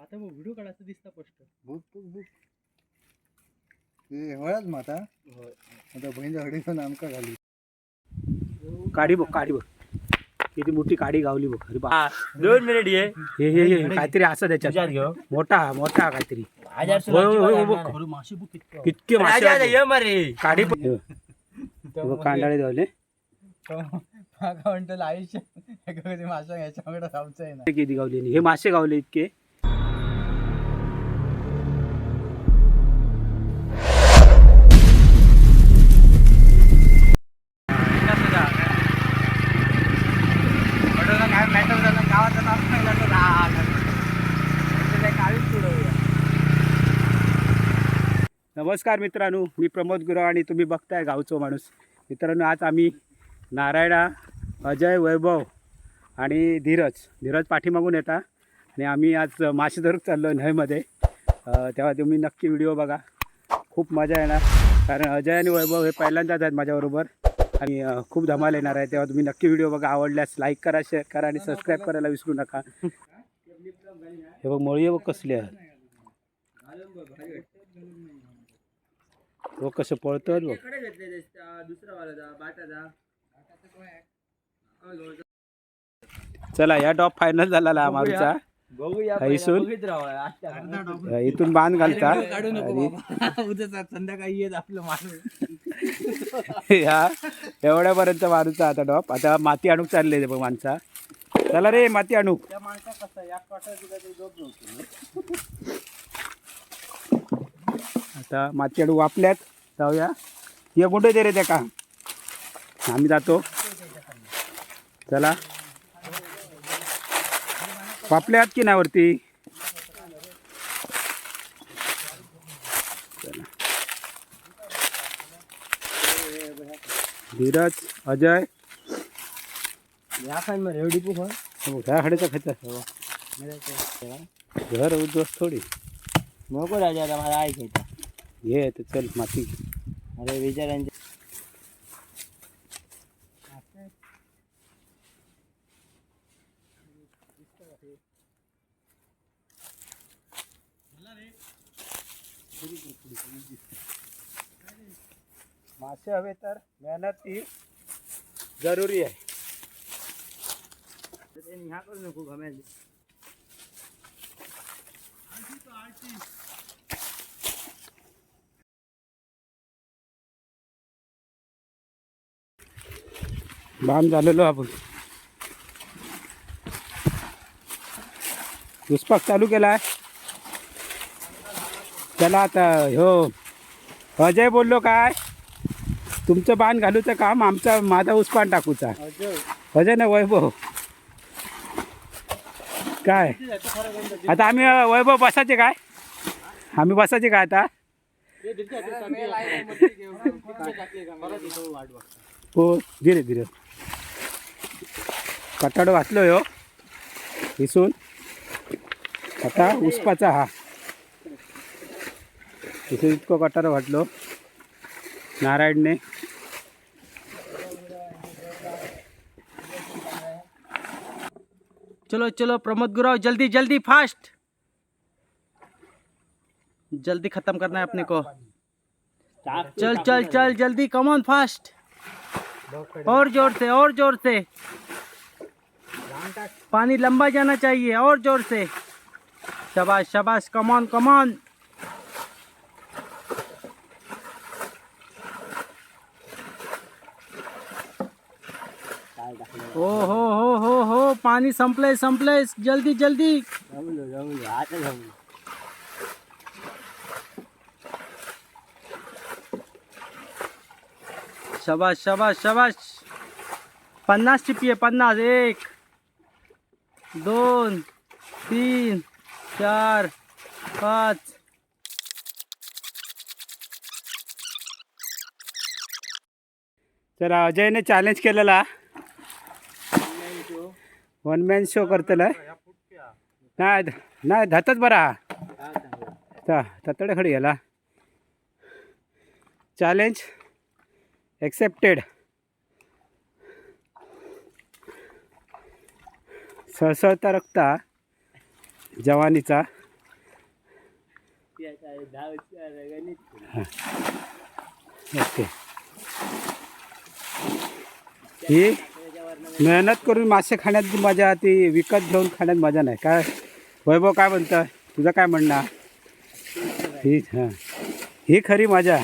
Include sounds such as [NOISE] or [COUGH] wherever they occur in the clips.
आता मग व्हिडिओ काढायचं दिसता स्पष्ट बुक बुक बुक हे हळद माता आता. बहिणी हळदी पण आमका घाली. काडी बघ काडी बघ. किती मोठी काडी गावली बघ. अरे बा. दोन मिनिट ये. हे हे हे काहीतरी असं त्याच्यात. घेऊ. मोठा मोठा काहीतरी. हजार होय, होय, बघ. मासे कितके. मासे आहेत काडी पण बघ. हे बघ, कांडाळे धावले म्हणतो आयुष्य मासा आहे ना. किती गावले हे मासे गावले इतके. नमस्कार मित्रांनो मी प्रमोद गुराव आणि तुम्ही बघताय गावचो माणूस. मित्रांनो आज आम्ही नारायणा अजय वैभव आणि धीरज धीरज पाठीमागून येता आणि आम्ही आज मासे धरून चाललो न्हयमध्ये तेव्हा तुम्ही नक्की व्हिडिओ बघा. खूप मजा येणार. कारण अजय आणि वैभव हे पहिल्यांदाच आहेत माझ्याबरोबर आणि खूप धमाल येणार आहे. तेव्हा तुम्ही नक्की व्हिडिओ बघा. आवडल्यास लाईक करा शेअर करा आणि सबस्क्राईब करायला विसरू नका. हे बघ मळी बघ कसली आहे. बघ कसं पळतोय बघ. चला या टॉप फायनल झाला आमचा अ, इथून बांध घालता. [LAUGHS] संध्याकाळी येत आपलं माणूस. [LAUGHS] ह्या एवढ्यापर्यंत मारूचा आता टॉप आता माती आणूक चालले बघ माणसा. चला रे माती आणू त्या माणसा कसं या आता माती आणू वापल्यात. जाऊया. ये कुठे दे रे त्या का आम्ही जातो. चला. वापल्यात की नाही वरती? चला. धीरज अजय. या काय मग पूक हो, ह्या खाडीचा खायचा घर उद्ध्वस्त थोडी. नको राजा आता मला ये तर चल माती अरे विचारांचे मासे हवे तर मेहनत ही जरुरी आहे। नको घमेल। बाम झालेलो आपण. दुसपाक चालू केलाय चला आता हो. अजय बोललो काय? तुमचं बाण घालूचं काम आमचा माझा उसपान टाकूचा. अजय ना वैभव. काय? आता आम्ही वैभव बसायचे काय? आम्ही बसायचे काय आता? हो धीरे धीरे. कटाडो घातलो हो दिसून? आता उस्पाचा हा. इथे इतकं कटारो घातलो. नारायणने. चलो चलो, प्रमोद गुराव, जल्दी जल्दी, फास्ट. जल्दी खत्म करना है अपने को. चल चल चल, जल्दी कम ऑन फास्ट और ज़ोर से, और ज़ोर से. पानी लंबा जाना चाहिए और ज़ोर से। शबाश शबाश कमान कमान ओ हो हो हो हो, पानी संपले संपले, जल्दी जल्दी। शबाश शबाश, शाबाश। पन्नास चिपी आहे पन्नास, एक। दोन तीन चार पाच. तर अजयने चॅलेंज केलेला. वन मॅन शो करतला नाही नाही धातच बरा. हा ततडे खडी गेला चॅलेंज एक्सेप्टेड सळसळता रक्ता जवानीचा. ओके. ही मेहनत करून मासे खाण्यात मजा ती विकत घेऊन खाण्यात मजा नाही. काय? वैभव काय म्हणतं? तुझं काय म्हणणं? ही हां. ही खरी मजा.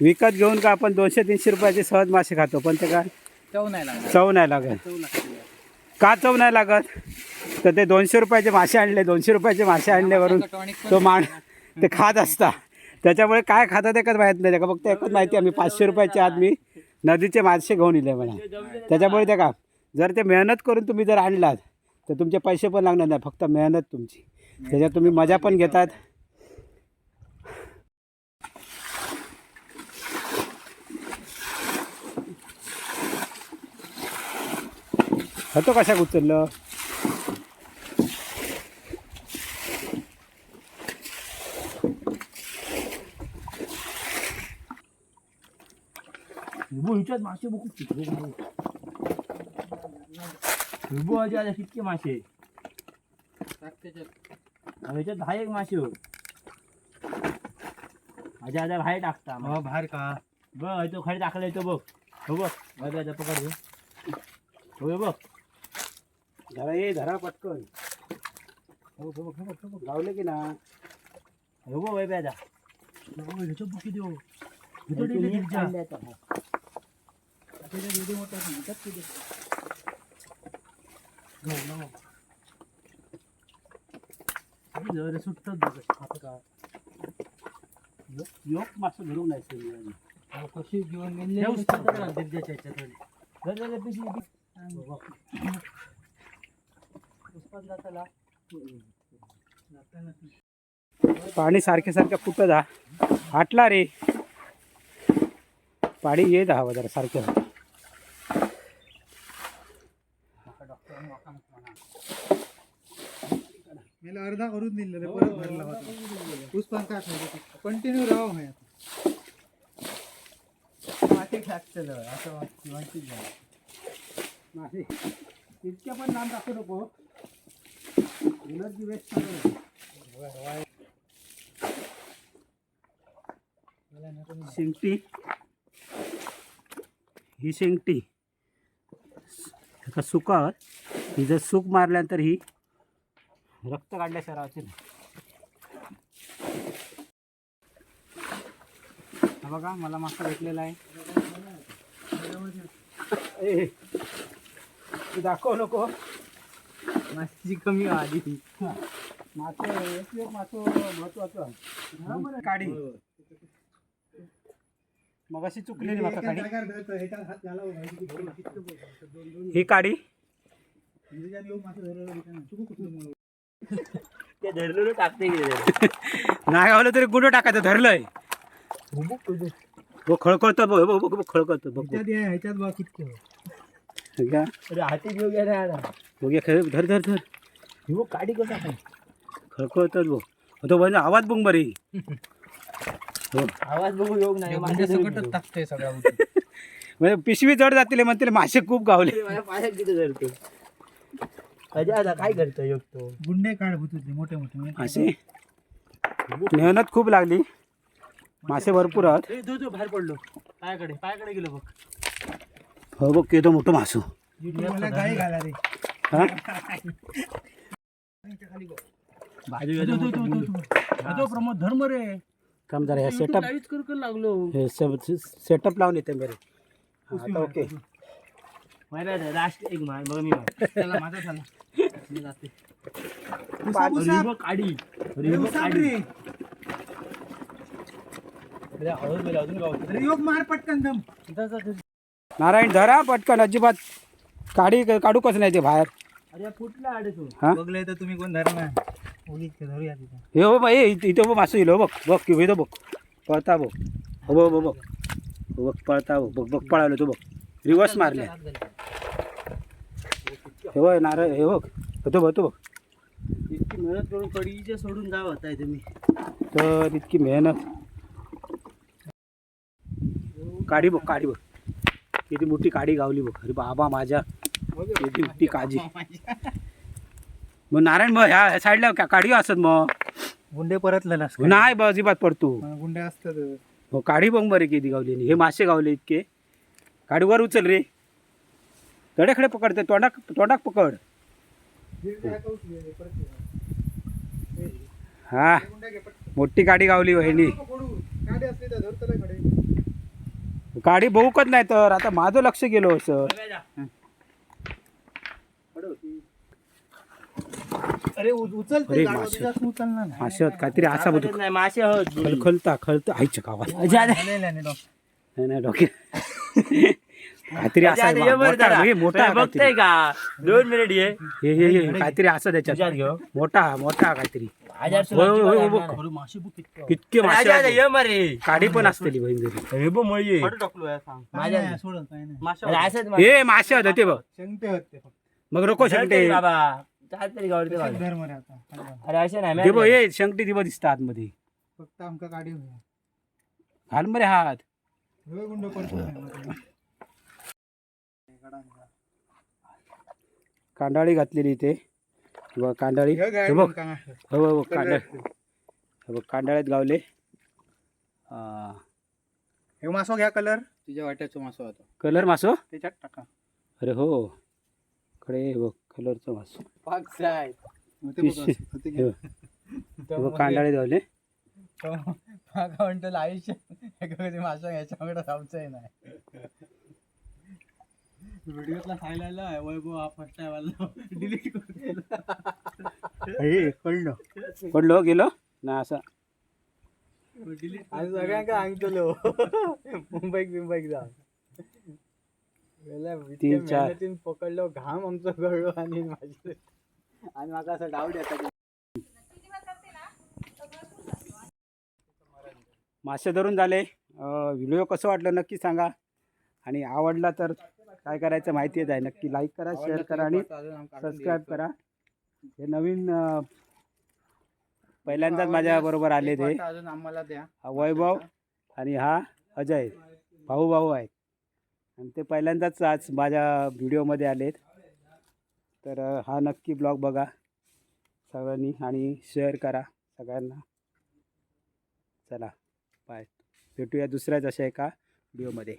विकत घेऊन का आपण दोनशे तीनशे रुपयाचे सहज मासे खातो? पण ते काय? चव नाही लागणार. चव नाही लागत. लागते का चव नाही लागत? तर ते दोनशे रुपयाचे मासे आणले दोनशे रुपयाचे मासे आणल्यावरून तो माण ते खात असता. त्याच्यामुळे काय खातात एकच माहीत नाही. त्याका फक्त एकच माहिती आम्ही पाचशे रुपयाचे आज मी नदीचे मासे घेऊन इले म्हणा. त्याच्यामुळे ते का जर ते मेहनत करून तुम्ही जर आणलात तर तुमचे पैसे पण लागणार नाही फक्त मेहनत तुमची. त्याच्यात तुम्ही मजा पण घेतात. होतो कशा उचललं विभू ह्याच्यात मासे बघू किती विभू आजी आल्या कितके मासे अहो, ह्याच्यात दहा एक मासे हो माझ्या आजा बाहेर टाकता हो बाहेर का बघ तो खाली टाकला तो बघ हो बघ माझ्या आजा पकड हो हो बघ जरा ये धरा पटकन हो हो हो लावले की ना हो बघ वय प्याजा ह्याच्या बुकी देऊ योग मासे धरून नाही कशी घेऊन पाणी सारखे सारखे फुटत हा. आटला रे. पाणी येत हवं जरा सारखं मला अर्धा करून दिलेलं परत भरला होता. पुष्पान काय खायचं कंटिन्यू राहा माहिती माती टाकतलं असं माहिती मासे इतक्या पण लांब टाकू नको. एनर्जी वेस्ट शेंगटी. ही शेंगटी. एका सुकावर ही जर सूक मारल्यानंतर ही रक्त काढल्या राहते हा बघा मला मासा भेटलेला आहे. ए, दाखव नको. मातीची कमी आली मासे एक एक मासो महत्वाचं काढी मग अशी चुकलेली माका काढी ही काढी ते धरलेलं टाकते की ते. नाही? गावलं तरी गुन्हा टाकायचं धरलंय. खळखळतं खळखळतं बघ ह्याच्यात बघ कितके घ्या. अरे हाती घेऊ घ्या ना बघ या खेळ धर धर धर. विभू काढी कसा काय खळखळतं बघ. हो, तो म्हणजे आवाज बघ बरी. हो. आवाज बघू योग नाही म्हणजे मासे सकटच धरून टाकतोय सगळ्या [LAUGHS] म्हणजे पिशवी जड जातील म्हणतील मासे खूप गावले. ठेव. माझ्या पायात किती धरतो अजय आता काय करतो योग तो? गुंडे काढ मोठे मोठे मेहनत खूप लागली. मासे भरपूर आहेत. ए, बाहेर पडलो. पायाकडे पायाकडे गेलो बघ. हो बघ केतो मोठं मासू. मला गाई घाला रे. हा? बाजू तो, तो, तो, तो, तो. अतो प्रमोद धर्म रे. थांब जरा हे सेटअप लागलो. हे सेटअप लावून येते बरे. आता ओके एक बघ मी माझा झाला काढी गेला अजून योग मार पटकन दम. नारायण धरा पटकन अजिबात काढी काढूकच नाही ते बाहेर. अरे फुटला हा? बघले तर तुम्ही कोण धरा ना उगीच ते धरूया तिथं. हे हो बाई इथं बघ मासू हो बघ बघ की इथं बघ. पळता बघ. हो बघ बघ बघ. हो बघ पळता बघ बघ बघ पळालो तो बघ. रिवर्स मारले. हे बघ नारळ हे बघ. होतो बघ तो बघ. इतकी मेहनत करून कडीच्या सोडून जाव होताय तुम्ही. तर इतकी मेहनत. काढी बघ काढी बघ. किती मोठी काडी गावली बघ. अरे बाबा माझ्या. किती मोठी काजी. मग नारायण मग ह्या साईडला का काढी असत मग? गुंडे परतले ना नाही बा अजिबात पडतो. गुंडे असतात. हो काढी बघ बरे किती गावली. हे मासे गावले इतके. काढी वर उचल रे. तडेखडे पकडते तोंडाक तोंडाक पकड. हा मोठी गाडी गावली वहिनी. गाडी बहुकत नाही तर. आता माझं लक्ष गेलो असं अरे उचल अरे मासे. उचलणार मासे आहेत, काहीतरी असा बघ नाही मासे आहोत खलखलता खलता आईच्या गावात. नाही नाही डोके. काहीतरी असा जा आहे दे, बा, ये बरं मोठा जरा. हे मोठा आहे बघतोय काहीतरी. का? दोन मिनिट ये. हे हे हे काहीतरी असं त्याच्यात. तुझ्यात घेऊ. मोठा मोठा काहीतरी. हजार होय, होय, होय, सुनाची बघ. मासे बुक कितके मासे राजा आहेत. ये मरे काडी पण असतेली बहीण घरी. हे बघ काय नाही असंच मासे. हे मासे आहेत ते बघ. शंकटे होत फक्त. मग नको धर शंकटे तरी बाबा. चाल तरी गावडते बाबा. धर मरे आता. अरे असे नाही ते बघ मॅम. हे शंकटी दिवस दिसतात आतमध्ये. फक्त आमका गाडी होया घाल मरे हात. गुंड कांडाळी घातलेली इथे बघ कांडाळी हे बघ हो हो हो, कांडाळ हे बघ कांडाळ्यात गावले हा. हे मासो घ्या कलर तुझ्या वाट्याचा मासो होता कलर मासो त्याच्यात टाका अरे हो कडे हे बघ कलरचं मासो. हे बघ. हे बघ कांडाळी गावले माका म्हणतो आयुष्य मासा घ्यायच्याकडे जाऊचंय नाही व्हिडिओतला सांगायला वैभव हा फर्स्ट टाइम डिलीट कळलं. पडलो गेलो? ना असं. आणि सगळ्यांका सांगतलो. मुंबईक बिंबईक जा. तीन, चार. पकडलो घाम आमचं गळलो आणि माझे आणि माका असं डाऊट येतात मासे धरून झाले. व्हिडिओ कसं वाटलं नक्की सांगा. आणि आवडला तर काय करायचं माहितीच आहे नक्की लाईक करा शेअर करा आणि सबस्क्राईब करा. हे नवीन पहिल्यांदाच माझ्या बरोबर आले ते आम्हाला द्या. हा वैभव आणि हा अजय भाऊ भाऊ आहेत आणि ते पहिल्यांदाच आज माझ्या व्हिडिओमध्ये आलेत. तर हा नक्की ब्लॉग बघा सगळ्यांनी आणि शेअर करा सगळ्यांना. चला बाय भेटूया दुसऱ्याच अशा एका व्हिडिओमध्ये.